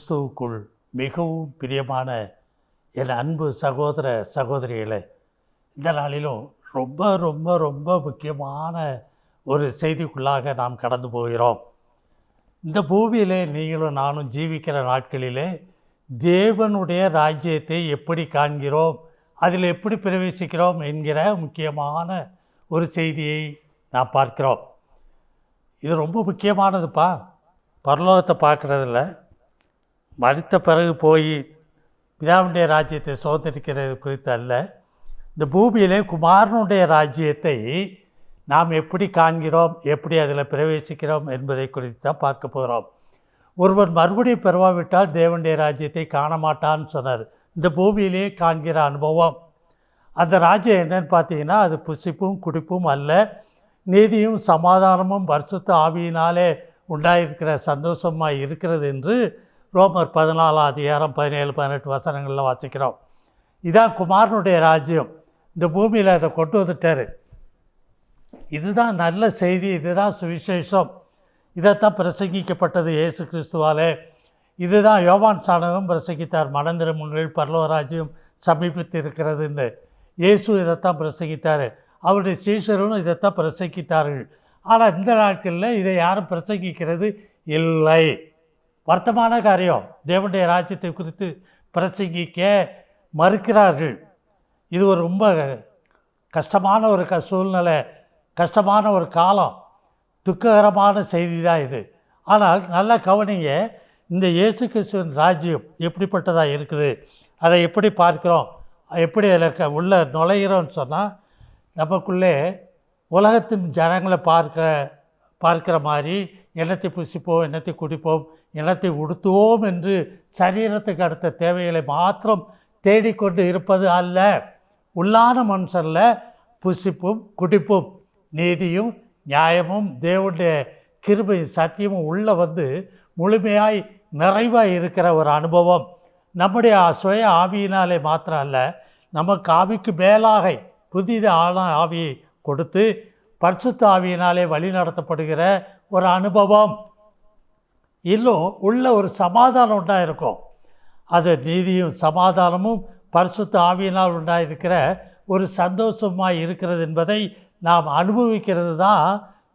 கிறிஸ்துவுக்குள் மிகவும் பிரியமான என் அன்பு சகோதர சகோதரிகளை இந்த நாளிலும் ரொம்ப ரொம்ப ரொம்ப முக்கியமான ஒரு செய்திக்குள்ளாக நாம் கடந்து போகிறோம். இந்த பூமியிலே நீங்களும் நானும் ஜீவிக்கிற நாட்களிலே தேவனுடைய ராஜ்யத்தை எப்படி காண்கிறோம் அதில் எப்படி பிரவேசிக்கிறோம் என்கிற முக்கியமான ஒரு செய்தியை நாம் பார்க்கிறோம். இது ரொம்ப முக்கியமானதுப்பா. பரலோகத்தை பார்க்குறதில்ல. மறுத்த பிறகு போய் பிதாவுடைய ராஜ்யத்தை சோதரிக்கிறது குறித்து அல்ல இந்த பூமியிலே குமாரனுடைய ராஜ்யத்தை நாம் எப்படி காண்கிறோம் எப்படி அதில் பிரவேசிக்கிறோம் என்பதை குறித்து தான் பார்க்க போகிறோம். ஒருவர் மறுபடியும் பெறவாவிட்டால் தேவனுடைய ராஜ்யத்தை காண மாட்டான்னு சொன்னார். இந்த பூமியிலே காண்கிற அனுபவம். அந்த ராஜ்யம் என்னன்னு பார்த்தீங்கன்னா அது புசிப்பும் குடிப்பும் அல்ல. நீதியும் சமாதானமும் வருஷத்து ஆவியினாலே உண்டாயிருக்கிற சந்தோஷமாக இருக்கிறது என்று ரோமர் பதினாலாம் அதிகாரம் பதினேழு பதினெட்டு வசனங்களில் வாசிக்கிறோம். இதான் குமாரனுடைய ராஜ்யம். இந்த பூமியில் அதை கொண்டு வந்துட்டார். இதுதான் நல்ல செய்தி இதுதான் சுவிசேஷம். இதைத்தான் பிரசங்கிக்கப்பட்டது இயேசு கிறிஸ்துவாலே. இதுதான் யோவான் சாணகம் பிரசங்கித்தார். மனந்திரமுங்கள் பரலோராஜ்யம் சமீபித்து இருக்கிறதுன்னு இயேசு இதைத்தான் பிரசங்கித்தார். அவருடைய சீஷரும் இதைத்தான் பிரசங்கித்தார்கள். ஆனால் இந்த நாட்களில் இதை யாரும் பிரசங்கிக்கிறது இல்லை. வர்த்தமான காரியம். தேவனுடைய ராஜ்யத்தை குறித்து பிரசங்கிக்க மறுக்கிறார்கள். இது ஒரு ரொம்ப கஷ்டமான ஒரு க சூழ்நிலை கஷ்டமான ஒரு காலம். துக்ககரமான செய்தி தான் இது. ஆனால் நல்லா கவனிங்க இந்த இயேசு கிறிஸ்துவின் ராஜ்யம் எப்படிப்பட்டதாக இருக்குது? அதை எப்படி பார்க்குறோம்? எப்படி அதில் க உள்ள நுழைகிறோம்னு சொன்னால் நமக்குள்ளே உலகத்தின் ஜனங்களை பார்க்க பார்க்குற மாதிரி எண்ணத்தை புசிப்போம் எண்ணத்தை குடிப்போம் இனத்தை உடுத்துவோம் என்று சரீரத்துக்கு அடுத்த தேவைகளை மாத்திரம் தேடிக்கொண்டு இருப்பது அல்ல. உள்ளான மனுஷரில் புசிப்பும் குடிப்பும் நீதியும் நியாயமும் தேவனுடைய கிருபை சத்தியமும் உள்ளே வந்து முழுமையாய் நிறைவாக இருக்கிற ஒரு அனுபவம். நம்முடைய சுய ஆவியினாலே மாத்திரம் அல்ல நமக்கு ஆவிக்கு மேலாக புதித ஆன ஆவியை கொடுத்து பரிசுத்த ஆவியினாலே வழி நடத்தப்படுகிற ஒரு அனுபவம். இன்னும் உள்ள ஒரு சமாதானம் உண்டாயிருக்கும். அது நீதியும் சமாதானமும் பரிசுத்த ஆவியினால் உண்டாயிருக்கிற ஒரு சந்தோஷமாக இருக்கிறது என்பதை நாம் அனுபவிக்கிறது தான்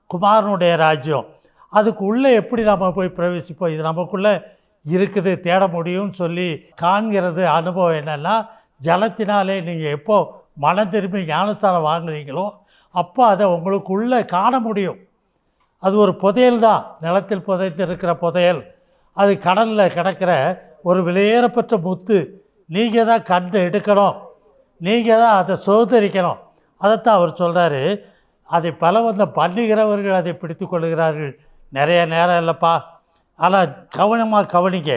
குமாரனுடைய ராஜ்யம். அதுக்கு உள்ளே எப்படி நம்ம போய் பிரவேசிப்போம்? இது நமக்குள்ளே இருக்குது தேட முடியும்னு சொல்லி காண்கிறது அனுபவம் என்னென்னா ஜலத்தினாலே நீங்கள் எப்போ மனம் திரும்பி ஞானஸ்தானம் வாங்குறீங்களோ அப்போ அதை உங்களுக்குள்ளே காண முடியும். அது ஒரு புதையல் தான். நிலத்தில் புதைத்து இருக்கிற புதையல். அது கடலில் கிடக்கிற ஒரு விலையேறப்பட்ட முத்து. நீங்கள் தான் கண்டு எடுக்கணும். நீங்கள் தான் அதை சோதரிக்கணும் அதைத்தான் அவர் சொல்கிறாரு அதை பலவந்தம் பண்ணுகிறவர்கள் அதை பிடித்து கொள்கிறார்கள் நிறைய நேரம் இல்லைப்பா. ஆனால் கவனமாக கவனிங்க.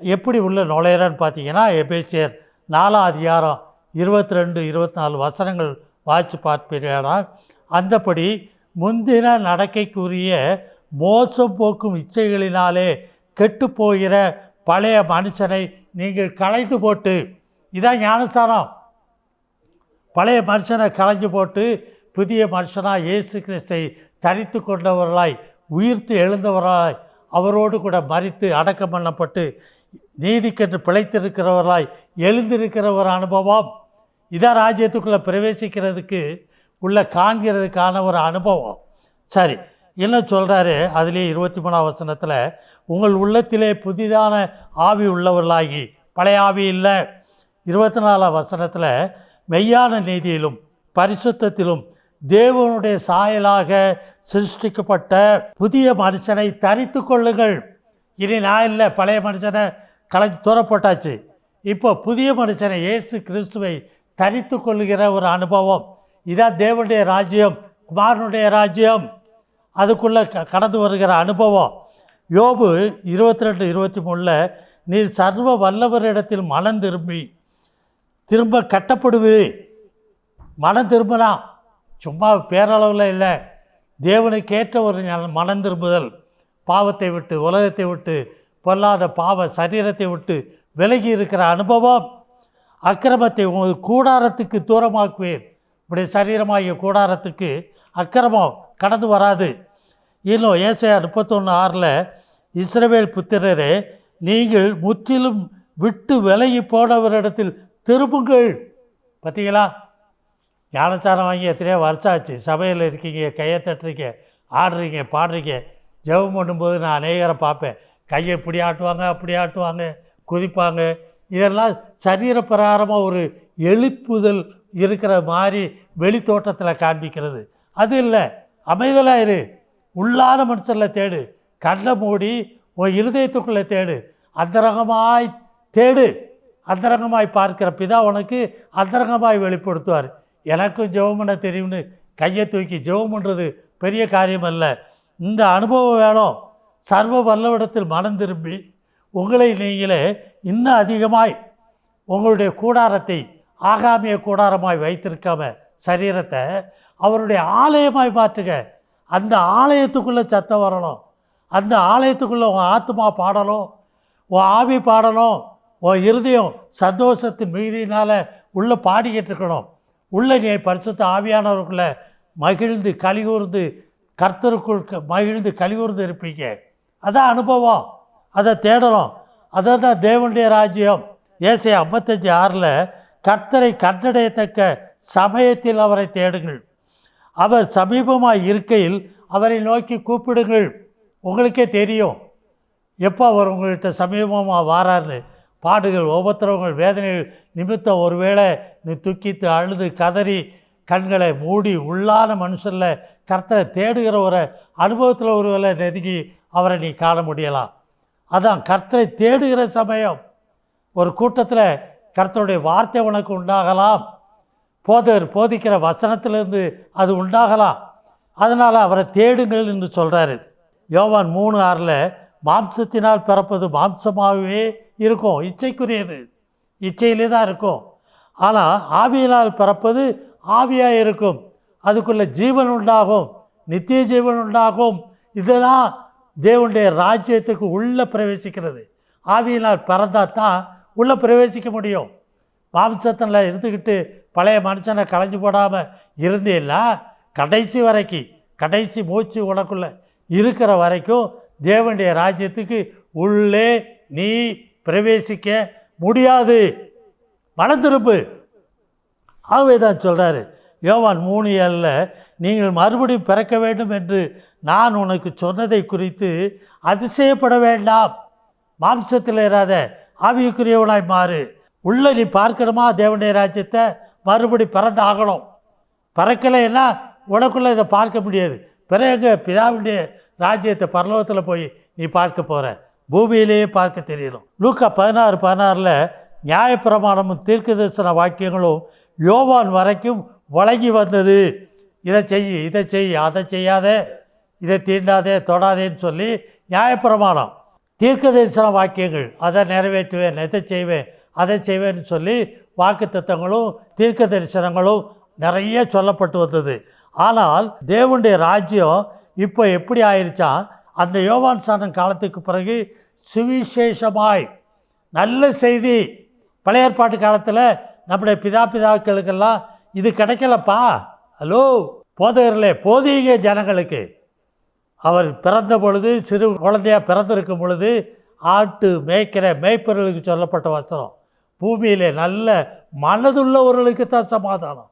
எப்படி உள்ள நுழையிறான்னு பார்த்தீங்கன்னா எபேசியர் நாலாம் அதிகாரம் இருபத்தி ரெண்டு இருபத்தி நாலு வசனங்கள் வாய்ச்சி பார்ப்பீர்களா அந்தபடி முந்தின நடக்கைக்குரிய மோசம் போக்கும் இச்சைகளினாலே கெட்டு போகிற பழைய மனுஷனை நீங்கள் களைந்து போட்டு இதான் ஞானஸ்தானம். பழைய மனுஷனை களைஞ்சு போட்டு புதிய மனுஷனாக இயேசு கிறிஸ்தை தரித்து கொண்டவர்களாய் உயிர்த்து எழுந்தவர்களாய் அவரோடு கூட மறித்து அடக்கம் பண்ணப்பட்டு நீதிக்கென்று பிழைத்திருக்கிறவர்களாய் எழுந்திருக்கிற ஒரு அனுபவம். இதான் ராஜ்யத்துக்குள்ளே பிரவேசிக்கிறதுக்கு உள்ளே காண்கிறதுக்கான ஒரு அனுபவம். சரி என்ன சொல்கிறாரு அதுலேயே இருபத்தி மூணாம் வசனத்தில் உங்கள் உள்ளத்திலே புதிதான ஆவி உள்ளவர்களாகி பழைய ஆவி இல்லை. இருபத்தி நாலாம் வசனத்தில் மெய்யான நீதியிலும் பரிசுத்தத்திலும் தேவனுடைய சாயலாக சிருஷ்டிக்கப்பட்ட புதிய மனுஷனை தரித்து கொள்ளுங்கள். இனி நான் இல்லை பழைய மனுஷனை கலைஞ்சு தூரப்பட்டாச்சு இப்போ புதிய மனுஷனை இயேசு கிறிஸ்துவை தரித்து கொள்கிற ஒரு அனுபவம். இதான் தேவனுடைய ராஜ்யம் குமாரனுடைய ராஜ்யம். அதுக்குள்ளே க கடந்து வருகிற அனுபவம். யோபு இருபத்தி ரெண்டு இருபத்தி மூணில் நீர் சர்வ வல்லவரிடத்தில் மனம் திரும்பி திரும்ப கட்டப்படுவி. மனம் திரும்பலாம் சும்மா பேரளவில் இல்லை. தேவனுக்கேற்ற ஒரு மனம் திரும்புதல். பாவத்தை விட்டு உலகத்தை விட்டு பொல்லாத பாவ சரீரத்தை விட்டு விலகி இருக்கிற அனுபவம். அக்கிரமத்தை உமது கூடாரத்துக்கு தூரமாக்குவேன். இப்படி சரீரமாகிய கூடாரத்துக்கு அக்கிரமம் கடந்து வராது. இன்னும் ஏசையா முப்பத்தொன்று ஆறில் இஸ்ரவேல் புத்திரரே நீங்கள் முற்றிலும் விட்டு விலகி போனவரிடத்தில் திரும்புங்கள். பார்த்தீங்களா? ஞானச்சாரம் வாங்கி எத்தனையோ வருஷாச்சு சபையில் இருக்கீங்க கையை தட்டுறீங்க ஆடுறீங்க பாடுறீங்க. ஜெபம் பண்ணும்போது நான் அநேகரை பார்ப்பேன். கையை இப்படி ஆட்டுவாங்க அப்படி ஆட்டுவாங்க குதிப்பாங்க. இதெல்லாம் சரீர பிரகாரமாக ஒரு எழுப்புதல் இருக்கிற மாதிரி வெளி தோட்டத்தில் காண்பிக்கிறது. அது இல்லை. அமைதலாக இரு. உள்ளான மனுஷனில் தேடு. கண்ணை மூடி உன் இருதயத்துக்குள்ளே தேடு. அந்தரங்கமாய் தேடு. அந்தரங்கமாய் பார்க்கிற பிதா உனக்கு அந்தரங்கமாய் வெளிப்படுத்துவார். எனக்கும் ஜெபம் பண்ண தெரியும்னு கையை தூக்கி ஜெபம் பண்ணுறது பெரிய காரியம் அல்ல. இந்த அனுபவம் வேணும் சர்வ வல்லவிடத்தில் மனம் திரும்பி உங்களை நீங்களே இன்னும் அதிகமாய் உங்களுடைய கூடாரத்தை ஆகாமிய கூடாரமாய் வைத்திருக்காம சரீரத்தை அவருடைய ஆலயமாய் மாற்றுங்க. அந்த ஆலயத்துக்குள்ளே சத்தம் வரணும். அந்த ஆலயத்துக்குள்ளே உன் ஆத்மா பாடணும். உன் ஆவி பாடணும். உன் இருதயம் சந்தோஷத்தின் மிகுதியினால் உள்ளே பாடிக்கிட்டு இருக்கணும். உள்ளே நீ பரிசுத்த ஆவியானவருக்குள்ளே மகிழ்ந்து கலிகூர்ந்து கர்த்தருக்குள் க- மகிழ்ந்து கலிகூர்ந்து இருப்பீங்க. அதான் அனுபவம். அதை தேடணும். அதை தான் தேவனுடைய ராஜ்யம். ஏசை ஐம்பத்தஞ்சு ஆறில் கர்த்தரை கண்டடையத்தக்க சமயத்தில் அவரை தேடுங்கள். அவர் சமீபமாக இருக்கையில் அவரை நோக்கி கூப்பிடுங்கள். உங்களுக்கே தெரியும். எப்போ அவர் உங்கள்கிட்ட சமீபமாக வாராருன்னு பாடுகள் உபத்திரவங்கள் வேதனைகள் நிமித்தம் ஒருவேளை நீ துக்கித்து அழுது கதறி கண்களை மூடி உள்ளான மனுஷனில் கர்த்தரை தேடுகிற ஒரு அனுபவத்தில் ஒருவேளை நெருங்கி அவரை நீ காண முடியலாம். அதான் கர்த்தரை தேடுகிற சமயம். ஒரு கூட்டத்தில் கர்த்தருடைய வார்த்தை உனக்கு உண்டாகலாம். போதர் போதிக்கிற வசனத்திலிருந்து அது உண்டாகலாம். அதனால் அவரை தேடுங்கள் என்று சொல்கிறாரு யோவான் மூணு ஆறில் மாம்சத்தினால் பிறப்பது மாம்சமாகவே இருக்கும் இச்சைக்குரியது. இச்சையிலே தான் இருக்கும். ஆனால் ஆவியினால் பிறப்பது ஆவியாக இருக்கும். அதுக்குள்ளே ஜீவன் உண்டாகும் நித்திய ஜீவன் உண்டாகும். இதெல்லாம் தேவனுடைய ராஜ்யத்துக்கு உள்ளே பிரவேசிக்கிறது. ஆவியினால் பிறந்தால் தான் உள்ளே பிரவேசிக்க முடியும். மாம்சத்தில் இருந்துக்கிட்டு பழைய மனுஷனை களைஞ்சு போடாமல் இருந்தேன்னா கடைசி வரைக்கும் கடைசி மூச்சு உனக்குள்ளே இருக்கிற வரைக்கும் தேவனுடைய ராஜ்யத்துக்கு உள்ளே நீ பிரவேசிக்க முடியாது. மனந்திருப்பு. ஆகவே தான் சொல்கிறாரு யோவான் மூணு ஏழில் நீங்கள் மறுபடியும் பிறக்க வேண்டும் என்று நான் உனக்கு சொன்னதை குறித்து அதிசயப்பட வேண்டாம். மாம்சத்தில் இராத ஆவியுக்குரியவனாய் மாறு. உள்ள நீ பார்க்கணுமா தேவனுடைய ராஜ்யத்தை? மறுபடி பறந்து ஆகணும் பறக்கலைன்னா உனக்குள்ளே இதை பார்க்க முடியாது. பிறகு பிதாவுடைய ராஜ்யத்தை பரலோகத்தில் போய் நீ பார்க்க போகிற பூமியிலேயே பார்க்க தெரியணும் லூக்கா பதினாறு பதினாறில் நியாயப்பிரமாணமும் தீர்க்கதரிசன வாக்கியங்களும் யோவான் வரைக்கும் வழங்கி வந்தது. இதை செய் இதை செய் அதை செய்யாதே இதை தீண்டாதே தொடாதேன்னு சொல்லி நியாயப்பிரமாணம். தீர்க்க தரிசன வாக்கியங்கள் அதை நிறைவேற்றுவேன் இதை செய்வேன் அதை செய்வேன்னு சொல்லி வாக்கு தத்தங்களும் தீர்க்க தரிசனங்களும் நிறைய சொல்லப்பட்டு வந்தது. ஆனால் தேவனுடைய ராஜ்யம் இப்போ எப்படி ஆயிடுச்சா அந்த யோவான் சாணம் காலத்துக்கு பிறகு சுவிசேஷமாய். நல்ல செய்தி. பழைய ஏற்பாட்டு காலத்தில் நம்முடைய பிதா பிதாக்களுக்கெல்லாம் இது கிடைக்கலப்பா. ஹலோ போதகர்களே போதீக ஜனங்களுக்கு. அவர் பிறந்த பொழுது சிறு குழந்தையாக பிறந்திருக்கும் பொழுது ஆட்டு மேய்க்கிற மேய்ப்பர்களுக்கு சொல்லப்பட்ட வசனம் பூமியிலே நல்ல மனதுள்ளவர்களுக்கு தான் சமாதானம்.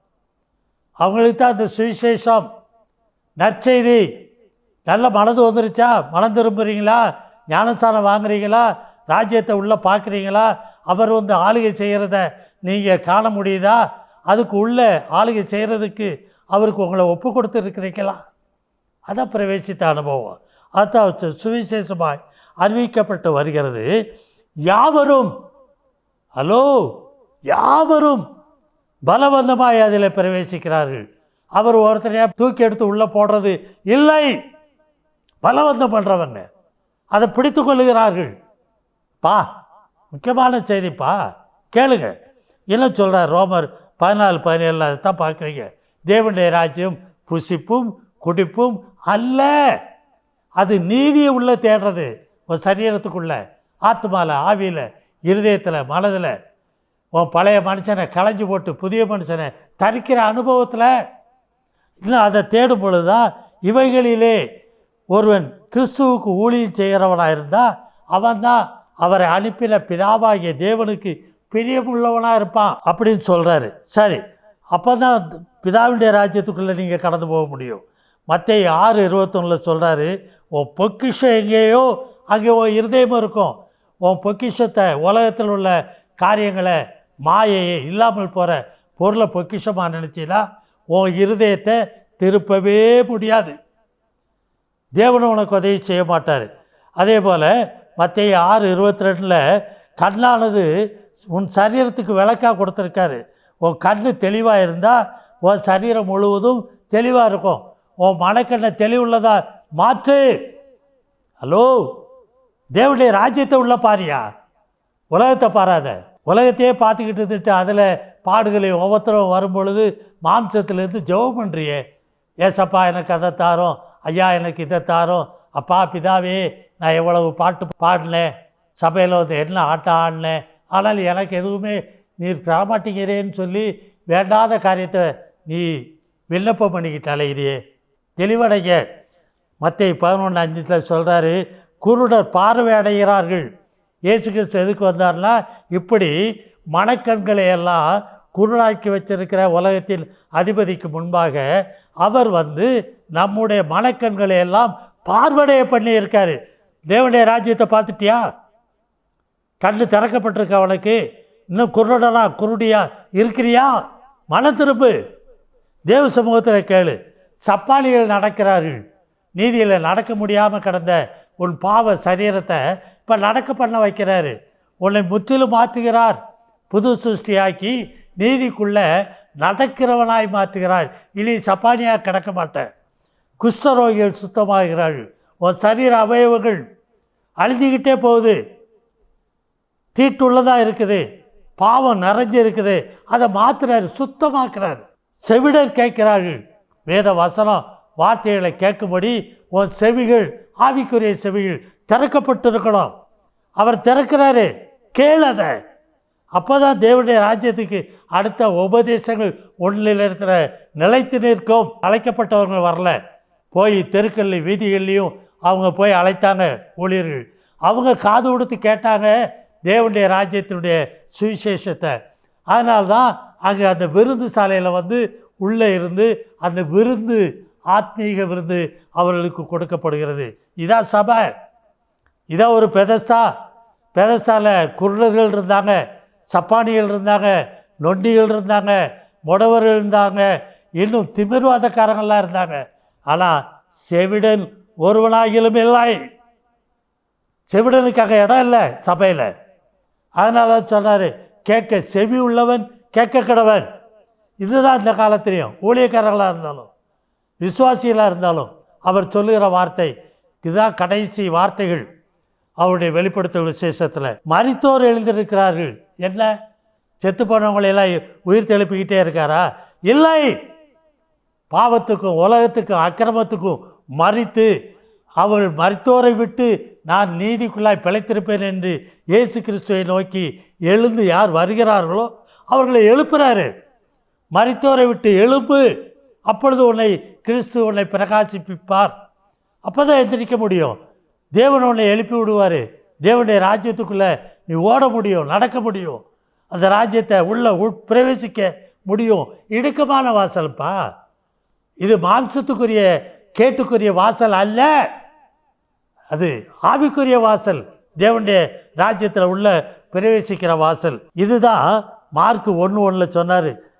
அவங்களுக்கு தான் அந்த சுவிசேஷம். நற்செய்தி. நல்ல மனது வந்துருச்சா? மனம் திரும்புகிறீங்களா ஞானஸ்தானம் வாங்குறீங்களா? ராஜ்யத்தை உள்ளே பார்க்குறீங்களா? அவர் வந்து ஆளுகை செய்கிறத நீங்கள் காண முடியுதா? அதுக்கு உள்ளே ஆளுகை செய்கிறதுக்கு அவருக்கு உங்களை ஒப்பு கொடுத்துருக்கிறீங்களா அதான் பிரவேசித்த அனுபவம். அதான் சுவிசேஷமாய் அறிவிக்கப்பட்டு வருகிறது. யாவரும் ஹலோ யாவரும் பலவந்தமாய் அதில் பிரவேசிக்கிறார்கள். அவர் ஒருத்தரையா தூக்கி எடுத்து உள்ளே போடுறது இல்லை. பலவந்தம் பண்ணுறவங்க அதை பிடித்து கொள்ளுகிறார்கள். பா முக்கியமான செய்திப்பா கேளுங்க. என்ன சொல்கிறார் ரோமர் பதினாலு பதினேழில் அதை தான் பார்க்குறீங்க. தேவனுடைய ராஜ்யம் புசிப்பும் குடிப்பும் அல்ல. அது நீதியை உள்ள தேடுறது. உன் சரீரத்துக்குள்ள ஆத்மாவில் ஆவியில் இருதயத்தில் மனதில். உன் பழைய மனுஷனை களைஞ்சு போட்டு புதிய மனுஷனை தரிக்கிற அனுபவத்தில். இன்னும் அதை தேடும் பொழுது தான் இவைகளிலே ஒருவன் கிறிஸ்துவுக்கு ஊழியம் செய்கிறவனாக இருந்தால் அவன் தான் அவரை அனுப்பின பிதாவாகிய தேவனுக்கு பிரியமுள்ளவனாக இருப்பான் அப்படின்னு சொல்கிறாரு சரி அப்போ தான் பிதாவுடைய ராஜ்யத்துக்குள்ளே நீங்கள் கடந்து போக முடியும். மற்ற ஆறு இருபத்தொன்னில் சொல்கிறாரு உன் பொக்கிஷம் எங்கேயோ அங்கே உன் இருதயம் இருக்கும். உன் பொக்கிஷத்தை உலகத்தில் உள்ள காரியங்களை மாயையை இல்லாமல் போகிற பொருளை பொக்கிஷமாக நினச்சின்னா உன் இருதயத்தை திருப்பவே முடியாது. தேவன் உனக்கு உதவி செய்ய மாட்டார். அதே போல் மற்ற ஆறு இருபத்தி ரெண்டில் கண்ணானது உன் சரீரத்துக்கு விளக்காக கொடுத்துருக்காரு. உன் கண் தெளிவாக இருந்தால் உன் சரீரம் முழுவதும் தெளிவாக இருக்கும். உன் மனக்கண்ணை தெளிவுள்ளதா? மாற்று. ஹலோ தேவனுடைய ராஜ்யத்தை உள்ள பாரியா? உலகத்தை பாராத. உலகத்தையே பார்த்துக்கிட்டு இருந்துட்டு அதில் பாடுகளை ஒவ்வொருத்தரும் வரும் பொழுது ஜெபம் பண்ணுறியே ஏசப்பா எனக்கு அதை தாரோம். ஐயா எனக்கு இதை தாரோம். அப்பா பிதாவே நான் எவ்வளவு பாட்டு பாடினேன். சபையில் வந்து என்ன ஆட்டம் ஆடினேன். ஆனால் எனக்கு எதுவுமே நீர் தரமாட்டேங்கிறேன்னு சொல்லி வேண்டாத காரியத்தை நீ விண்ணப்பம் பண்ணிக்கிட்டு அலைகிறியே தெளிவடைங்க மற்ற பதினொன்று அஞ்சில் சொல்கிறாரு குருடர் பார்வை அடைகிறார்கள். இயேசு கிறிஸ்து எதுக்கு வந்தார்னா இப்படி மனக்கண்களை எல்லாம் குருடாக்கி வச்சிருக்கிற உலகத்தின் அதிபதிக்கு முன்பாக அவர் வந்து நம்முடைய மனக்கண்களை எல்லாம் பார்வடைய பண்ணி இருக்காரு தேவனுடைய ராஜ்யத்தை பார்த்துட்டியா? கண்ணு திறக்கப்பட்டிருக்க அவனுக்கு இன்னும் குருடனா குருடியா இருக்கிறியா? மன திருப்பு தேவ சமூகத்தில் கேளு. சப்பானிகள் நடக்கிறார்கள். நீதியில் நடக்க முடியாமல் கிடந்த உன் பாவ சரீரத்தை இப்போ நடக்க பண்ண வைக்கிறாரு. உன்னை முற்றிலும் மாற்றுகிறார். புது சிருஷ்டியாக்கி நீதிக்குள்ளே நடக்கிறவனாய் மாற்றுகிறார். இனி சப்பானியாக கிடக்க மாட்டேன். குஷ்டரோகிகள் சுத்தமாகிறார்கள். உன் சரீர அவயவங்கள் அழிஞ்சிக்கிட்டே போகுது. தீட்டுள்ளதாக இருக்குது. பாவம் நிறைஞ்சு இருக்குது அதை மாற்றுறாரு சுத்தமாக்குறாரு. செவிடர் கேட்கிறார்கள். வேத வசனம் வார்த்தைகளை கேட்கும்படி உன் செவிகள் ஆவிக்குரிய செவிகள் திறக்கப்பட்டிருக்கணும். அவர் திறக்கிறாரு கேளத அப்போ தான் தேவனுடைய ராஜ்யத்துக்கு அடுத்த உபதேசங்கள் ஒன்றில் இருக்கிற நிலைத்து நிற்கும். அழைக்கப்பட்டவர்கள் வரல. போய் தெருக்கள்லையும் வீதிகள்லையும் அவங்க போய் அழைத்தாங்க ஊழியர்கள். அவங்க காது கொடுத்து கேட்டாங்க தேவனுடைய ராஜ்யத்தினுடைய சுவிசேஷத்தை. அதனால்தான் அங்கே அந்த விருந்து சாலையில் வந்து உள்ளே இருந்து அந்த விருந்து ஆத்மீக விருந்து அவர்களுக்கு கொடுக்கப்படுகிறது. இதான் சபை. இதான் ஒரு பெதஸ்தா. பெதஸ்தாவில் குருடர்கள் இருந்தாங்க சப்பானிகள் இருந்தாங்க நொண்டிகள் இருந்தாங்க முடவர்கள் இருந்தாங்க இன்னும் திமிர்வாதக்காரங்கள்லாம் இருந்தாங்க. ஆனால் செவிடன் ஒருவனாகிலும் இல்லை. செவிடனுக்காக இடம் இல்லை சபையில். அதனால சொன்னார் கேட்க செவி உள்ளவன் கேட்க கிடவன். இதுதான் இந்த காலத்திலையும் ஊழியக்காரர்களாக இருந்தாலும் விசுவாசிகளாக இருந்தாலும் அவர் சொல்லுகிற வார்த்தை இதுதான் கடைசி வார்த்தைகள். அவருடைய வெளிப்படுத்தல் விசேஷத்தில் மறித்தோர் எழுந்திருக்கிறார்கள். என்ன? செத்து போனவங்களையெல்லாம் உயிர் தெழுப்பிக்கிட்டே இருக்காரா? இல்லை. பாவத்துக்கும் உலகத்துக்கும் அக்கிரமத்துக்கும் மறித்து அவள் மறித்தோரை விட்டு நான் நீதிக்குள்ளாய் பிழைத்திருப்பேன் என்று இயேசு கிறிஸ்துவை நோக்கி எழுந்து யார் வருகிறார்களோ அவர்களை எழுப்புகிறாரு மறைத்தோரை விட்டு எழுப்பு அப்பொழுது உன்னை கிறிஸ்து உன்னை பிரகாசிப்பிப்பார். அப்போ தான் எந்திரிக்க முடியும். தேவன் உன்னை எழுப்பி விடுவார். தேவனுடைய ராஜ்யத்துக்குள்ளே நீ ஓட முடியும் நடக்க முடியும். அந்த ராஜ்யத்தை உள்ள உட் பிரவேசிக்க முடியும். இடுக்கமான வாசல்ப்பா. இது மாம்சத்துக்குரிய கேட்டுக்குரிய வாசல் அல்ல. அது ஆவிக்குரிய வாசல். தேவனுடைய ராஜ்யத்தில் உள்ள பிரவேசிக்கிற வாசல். இதுதான் மார்க் ஒன்று ஒன்றில் சொன்னார்.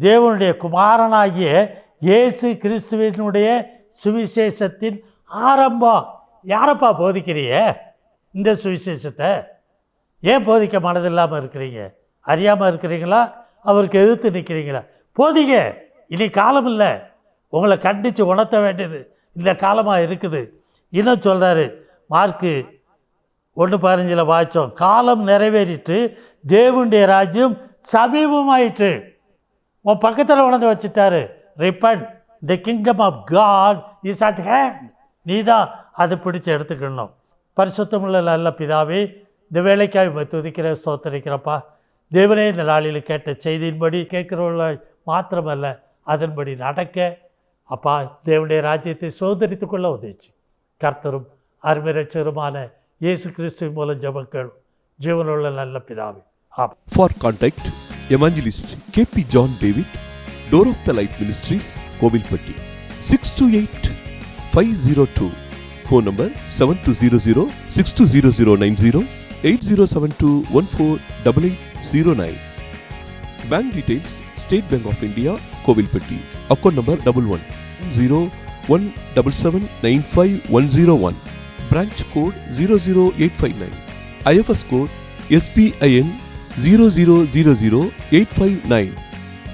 தேவனுடைய குமாரனாகிய இயேசு கிறிஸ்துவினுடைய சுவிசேஷத்தின் ஆரம்பம் யாரப்பா போதிக்கிறிய? இந்த சுவிசேஷத்தை. ஏன் போதிக்க மனதில்லாமல் இருக்கிறீங்க? அறியாமல் இருக்கிறீங்களா? அவருக்கு எதிர்த்து நிற்கிறீங்களா போதிங்க. இனி காலம் இல்லை. உங்களை கண்டித்து உணர்த்த வேண்டியது இந்த காலமாக இருக்குது. இன்னும் சொல்கிறாரு மார்க்கு ஒன்று பதினஞ்சில் வாய்ச்சோம் காலம் நிறைவேறிட்டு தேவனுடைய ராஜ்யம் சமீபமாயிற்று. உன் பக்கத்தில் உணர்ந்து வச்சுட்டாரு. Repent the kingdom of God is at hand நீ தான் அதை பிடிச்சி எடுத்துக்கணும். பரிசுத்தமுள்ள நல்ல பிதாவே இந்த வேலைக்காய் துதிக்கிற சோத்தரிக்கிறப்பா தேவனே இந்த நாளில் கேட்ட செய்தியின்படி கேட்கிறவர்கள் மாத்திரமல்ல அதன்படி நடக்க. அப்பா தேவனுடைய ராஜ்யத்தை சோதரித்து கொள்ள உதவிச்சு. கர்த்தரும் அருமரட்சருமான இயேசு கிறிஸ்துவின் மூலம் ஜெபங்கள் ஜீவனுள்ள நல்ல பிதாவே. ஆமாம் For contact, Evangelist KP John David, Door of the Light Ministries, Kovilpatti, 628 502. Phone number 7200 620090 8072 148809. Bank details State Bank of India, Kovilpatti. Account number double one zero one double seven nine five one zero one. Branch code 00859. IFS code zero zero zero zero eight five nine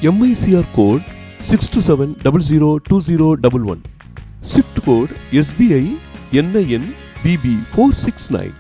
MICR code six two seven double zero two zero double one swift code SBI NIN BB four six nine